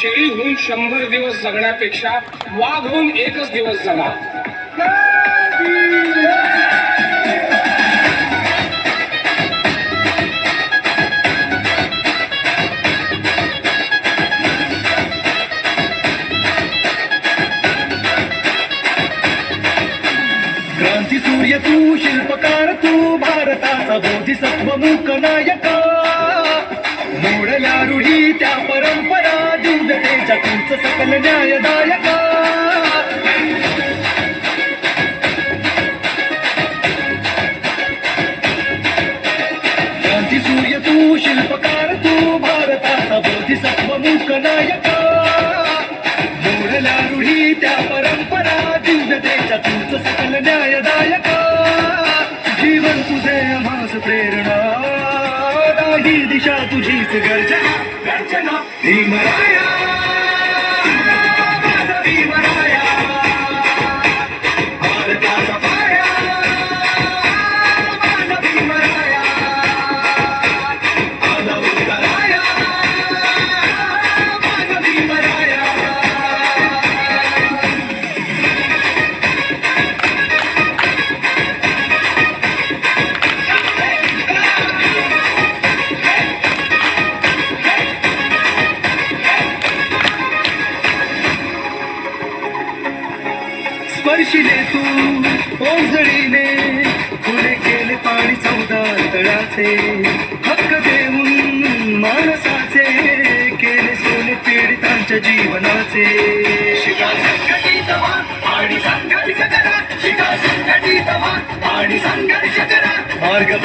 शेळी होऊन शंभर दिवस जगण्यापेक्षा वाघ होऊन एकच दिवस जगा. क्रांती सूर्य तू शिल्पकार तू भारताचा बोधिसत्व मूक नायका. मोडल्या रूढी त्या परंपरा. तुमचं सकल न्यायदायका. क्रांती सूर्य तू शिल्पकार तू भारताचा बोधिसत्व मूक नायक. मोडल्या रूढी त्या परंपरा दिव्यतेच्या तुमचं सकल न्यायदायका. जीवन तुझे आम्हास प्रेरणा. नाही दिशा तुझीच गर्जना गर्जना भीमराया. स्पर्शिले तू? ओझडीने पुढे केले पाणी चौदा तळाचे. हक्क देऊन माणसाचे केले सोने पीडितांच्या जीवनाचे. आणि संघर्ष करा. शिका संघटित आणि मार्ग